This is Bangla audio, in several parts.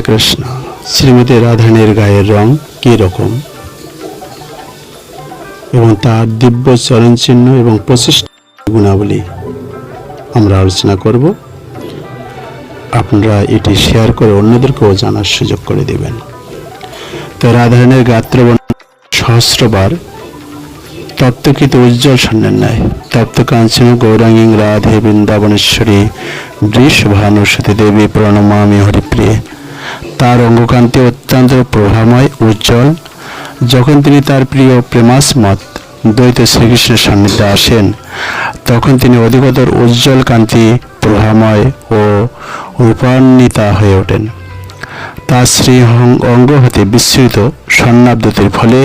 কৃষ্ণ। শ্রীমতী রাধারানীর গায়ের রং কী রকম? এবং তার দিব্য চরণ চিহ্ন এবং প্রশিষ্ট গুণাবলী আমরা আলোচনা করব। আপনারা এটি শেয়ার করে অন্যদেরকেও জানার সুযোগ করে দেবেন। তো রাধারানীর গাত্রবর্ণ সহস্রবার তপ্তকৃত উজ্জ্বল স্বর্ণের ন্যায় তপ্ত কাঞ্চন গৌরাঙ্গী রাধে বৃন্দাবনেশ্বরী। বৃষ ভানুসতী দেবী প্রণমামি হরিপ্রিয়ে। তার অঙ্গকান্তি অত্যন্ত প্রভাময় উজ্জ্বল। যখন তিনি তার প্রিয় প্রেমাসমত দ্বৈত শ্রীকৃষ্ণের সান্নিধ্যে আসেন, তখন তিনি অধিকতর উজ্জ্বল কান্তি, প্রভাময় ও রূপান্বিতা হয়ে ওঠেন। তার শ্রী অঙ্গ হতে বিস্তৃত স্বর্ণাব্দতির ফলে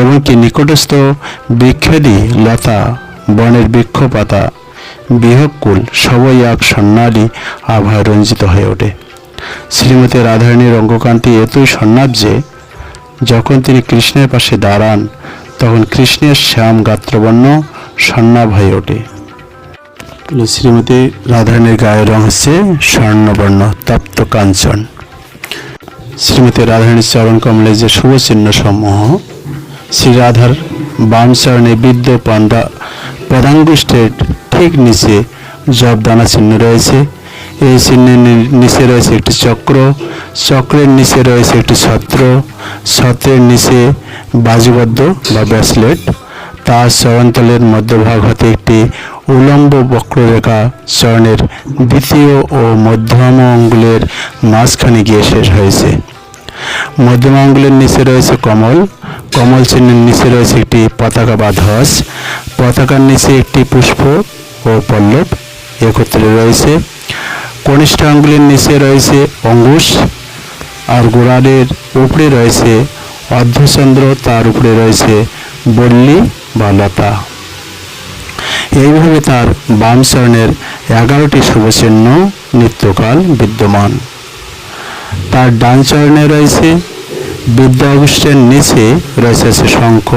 এমনকি নিকটস্থ বৃক্ষাদি লতা, বনের বৃক্ষ পাতা বিহকুল সবই এক স্বর্ণালী আভায় রঞ্জিত হয়ে ওঠে। শ্রীমতী রাধারানীর অঙ্গকান্তি এতই স্বর্ণাব যে, যখন তিনি কৃষ্ণের পাশে দাঁড়ান, তখন কৃষ্ণের শ্যাম গাত্রবর্ণ স্বর্ণাভ হয়ে ওঠে। শ্রীমতী রাধারানীর গায়ের রং হচ্ছে স্বর্ণবর্ণ, তপ্ত কাঞ্চন। শ্রীমতী রাধারানীর চরণ কমলে যে শুভ চিহ্ন সমূহ, শ্রী রাধার বাম চরণে বিদ্য পন্দা পদাঙ্গুষ্ঠের ঠিক নিচে জব দানা চিহ্ন রয়েছে। এই চিহ্নের নিচে রয়েছে একটি চক্র, চক্রের নিচে রয়েছে একটি ছত্র, ছত্রের নিচে বাজুবদ্ধ বা ব্যাসলেট। তার চরণতলের মধ্যভাগ হতে একটি উলম্ব বক্ররেখা চরণের দ্বিতীয় ও মধ্যম অঙ্গুলের মাঝখানে গিয়ে শেষ হয়েছে। মধ্যম আঙ্গুলের নিচে রয়েছে কমল কমল চিহ্নের নিচে রয়েছে একটি পতাকা বা ধ্বজ পতাকার নিচে একটি পুষ্প ও পল্লব। একত্রে রয়েছে কনিষ্ঠ আঙ্গুলের নিচে রয়েছে অঙ্গুশ আর গোড়ালের উপরে রয়েছে অর্ধচন্দ্র, তার উপরে রয়েছে বল্লী বা লতা। এইভাবে তার বাম চরণের এগারোটি শুভচিহ্ন নিত্যকাল বিদ্যমান। তার ডান চরণে রয়েছে বিদ্যা অগস্টের নিচে রয়েছে শঙ্খ,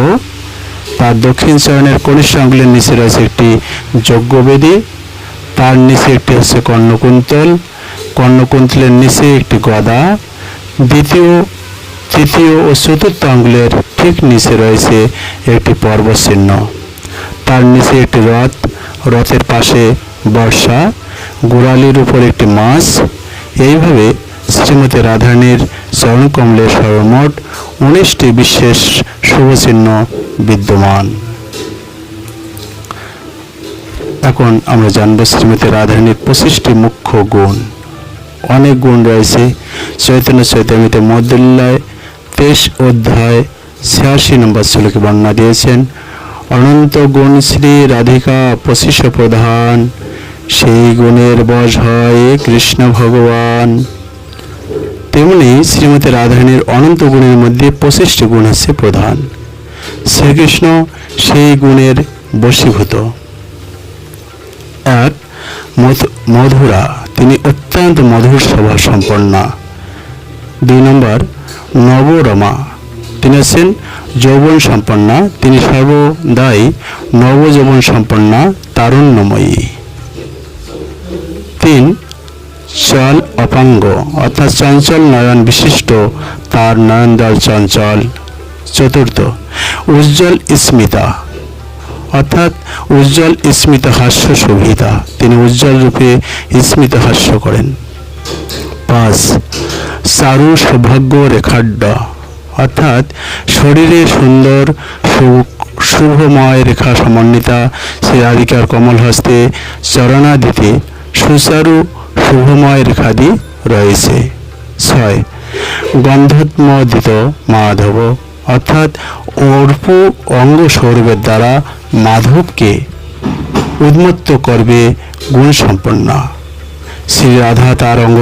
তার দক্ষিণ চরণের কনিষ্ঠ আঙ্গুলের নিচে রয়েছে একটি যজ্ঞবেদী তার নিচে একটি হচ্ছে কর্ণকুন্তল কর্ণকুন্তলের নিচে একটি গদা। দ্বিতীয়, তৃতীয় ও চতুর্থ আঙ্গুলের ঠিক নিচে রয়েছে একটি পর্বত চিহ্ন তার নিচে একটি রথ। রথের পাশে বর্ষা। গোড়ালির উপর একটি মাছ। এইভাবে শ্রীমতী রাধারানীর চরণকমলে সর্বমোট উনিশটি বিশেষ শুভচিহ্ন বিদ্যমান। এখন আমরা জানব শ্রীমতী রাধারানীর পঁচিশটি মুখ্য গুণ। অনেক গুণ রয়েছে। চৈতন্য চৈতন্যতে মদুল্লায় তেইশ অধ্যায় ছিয়াশি নম্বর শ্লোকে বর্ণনা দিয়েছেন, অনন্ত গুণ শ্রী রাধিকা পঁচিশ প্রধান, সেই গুণের বশ হয় কৃষ্ণ ভগবান। তেমনি শ্রীমতী রাধারানীর অনন্ত গুণের মধ্যে পঁচিশটি গুণ হচ্ছে প্রধান। শ্রীকৃষ্ণ সেই গুণের বশীভূত। এক মধু- মধুরা। তিনি অত্যন্ত মধুর স্বভাব সম্পন্না। দুই নম্বর, নবরমা। তিনি হচ্ছেন যৌবন সম্পন্না। তিনি সর্বদাই নবযৌবন সম্পন্না, তারুণ্যময়ী। তিন, চল অপাঙ্গ। অর্থাৎ চঞ্চল নয়ন বিশিষ্ট, তার নয়নদল চঞ্চল। চতুর্থ, উজ্জ্বল স্মিতা। অর্থাৎ উজ্জ্বল স্মিত হাস্য শোভিতা তিনি উজ্জ্বল রূপে স্মিত হাস্য করেন। পাঁচ চারু সৌভাগ্য রেখাড্ড অর্থাৎ শরীরে সুন্দর শুভময় রেখা সমন্বিতা শ্রী রাধিকার কমল হস্তে চরণাদিতে সুচারু, শুভময় রেখাদি রয়েছে। ছয় গন্ধত্ম গন্ধোৎমোদিত মাধব। অর্থাৎ অর্পু অঙ্গ সৌরভের দ্বারা মাধবকে উন্মত্ত করবে গুণ সম্পন্ন শ্রী রাধা তার অঙ্গ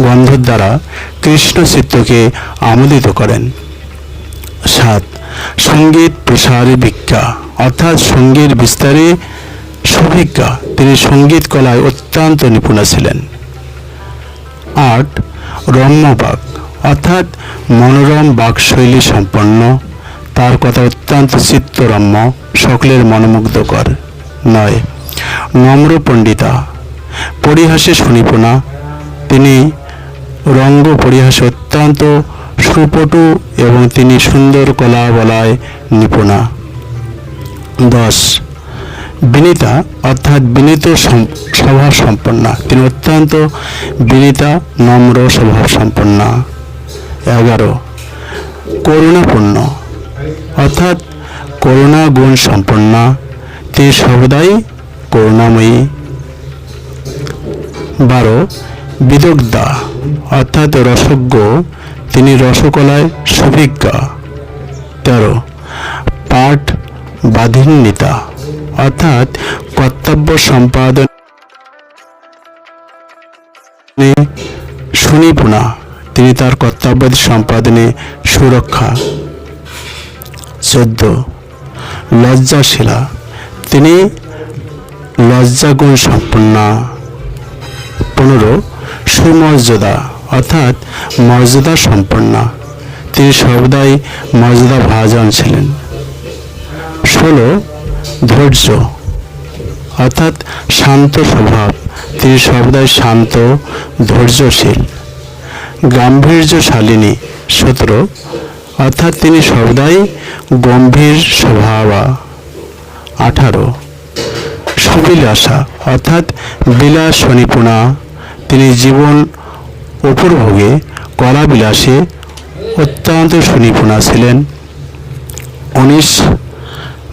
গন্ধর দ্বারা কৃষ্ণ চিত্তকে আমোদিত করেন। সাত, সংগীত প্রসারে ভিক্ষা, অর্থাৎ সংগীত বিস্তারে সুভিজ্ঞা তিনি সংগীত কলায় অত্যন্ত নিপুণা ছিলেন। আট, রম্যবাক, অর্থাৎ মনোরম বাকশৈলী সম্পন্ন তার কথা অত্যন্ত চিত্তরম্য, সকলের মনোমুগ্ধকর। নয়, নম্র পণ্ডিতা, পরিহাসে শুনিপনা তিনি রঙ্গ পরিহাসে অত্যন্ত সুপটু এবং তিনি সুন্দর কলা বলায় নিপুণা। দশ, বিনীতা, অর্থাৎ বিনীত স্বভাব সম্পন্না তিনি অত্যন্ত বিনীতা, নম্র স্বভাব সম্পন্না এগারো, করুণাপূর্ণ। অর্থাৎ করুণা গুণ সম্পন্না। তিনি সর্বদাই করুণাময়ী। বারো, বিদগ্ধা, অর্থাৎ রসজ্ঞ, তিনি রসকলায় সুভিজ্ঞা। তেরো, পাঠ বাধিন্বিতা অর্থাৎ কর্তব্য সম্পাদন সুনিপুণা তিনি তার কর্তব্য সম্পাদনে সুরক্ষা। চোদ্দ লজ্জাশীলা। তিনি লজ্জাগুণ সম্পন্না। পনেরো, সুমর্যাদা, অর্থাৎ মর্যাদা সম্পন্না। তিনি সর্বদাই মর্যাদা ভাজন ছিলেন। ষোলো, ধৈর্য, অর্থাৎ শান্ত স্বভাব। তিনি সর্বদাই শান্ত, ধৈর্যশীল। গাম্ভীর্যশালিনী, সতেরো অর্থাৎ তিনি সর্বদাই গম্ভীর স্বভাবা, আঠারো। সুবিলাসা, অর্থাৎ বিলাস নিপুণা তিনি জীবন উপভোগে, কলাবিলাসে অত্যন্ত সুনিপুণা ছিলেন। উনিশ,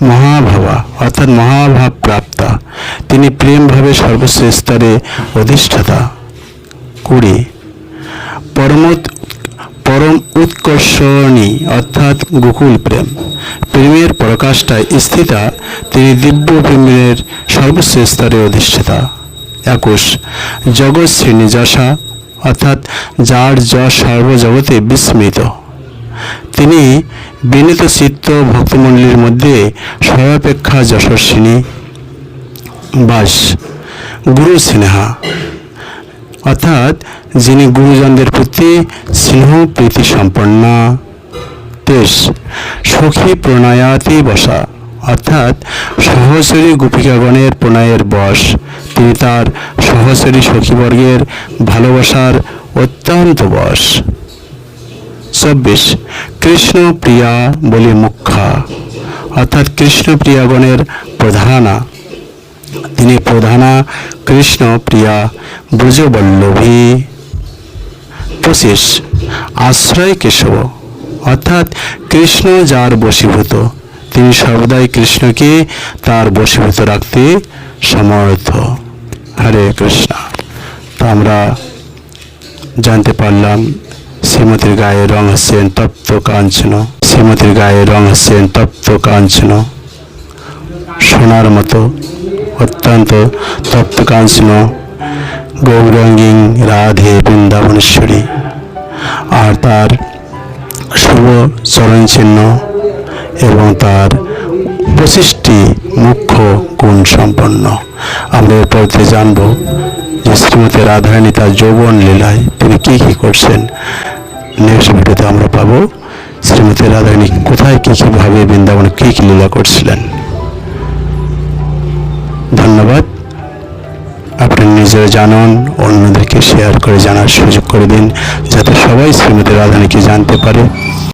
মহাভাবা, অর্থাৎ মহাভাব প্রাপ্তা তিনি প্রেমভাবে সর্বোচ্চ স্তরে অধিষ্ঠাতা। কুড়ি পরমত পরম উৎকর্ষণী, অর্থাৎ গোকুল প্রেম। প্রেমের প্রকাশটায় স্থিতা, তিনি দিব্য প্রেমের সর্বোচ্চ স্তরে অধিষ্ঠিতা। একুশ, জগৎ শ্রেণি যশা, অর্থাৎ যার যশ সর্বজগতে বিস্মৃত। তিনি বিনীত চিত্ত ভক্তমণ্ডলীর মধ্যে সর্বাপেক্ষা যশস্বিনী। বাস গুরু স্নেহা। অর্থাৎ যিনি গুরুজনদের প্রতি স্নেহ, প্রীতি সম্পন্না। তেইশ, সখী প্রণয়াতি বসা। অর্থাৎ সহচরী গোপিকাগণের প্রণয়ের বশ। তিনি তার সহচরী সখীবর্গের ভালোবাসার অত্যন্ত বশ। চব্বিশ, কৃষ্ণ প্রিয়া বলি মুখ্যা। অর্থাৎ কৃষ্ণ প্রিয়াগণের প্রধানা। তিনি প্রধানা কৃষ্ণ প্রিয়া ব্রজবল্লভী। পঁচিশ আশ্রয় কেশব, অর্থাৎ কৃষ্ণ যার বশীভূত। তিনি সর্বদাই কৃষ্ণকে তার বশীভূত রাখতে সমর্থ। হরে কৃষ্ণ। তো আমরা জানতে পারলাম শ্রীমতীর গায়ে রং হচ্ছেন তপ্ত কাঞ্চন। শ্রীমতীর গায়ে রং হচ্ছেন তপ্ত কাঞ্চন। সোনার মতো অত্যন্ত তপ্ত কাঞ্চন গৌরাঙ্গিং রাধে বৃন্দাবনেশ্বরী। আর তার শুভ চরণ চিহ্ন এবং তার পঁচিশটি মুখ্য গুণ সম্পন্ন। আমরা এরপরতে জানব যে শ্রীমতী রাধারানী তার যৌবন লীলায় তিনি কী কী করছেন। নেক্সট ভিডিওতে আমরা পাবো শ্রীমতী রাধারানী কোথায় কী কীভাবে বৃন্দাবনে কী কী লীলা করছিলেন। ধন্যবাদ। আপনি নিজেরা জানুন, অন্যদেরকে শেয়ার করে জানার সুযোগ করে দিন, যাতে সবাই শ্রীমতী রাধানীকে জানতে পারে।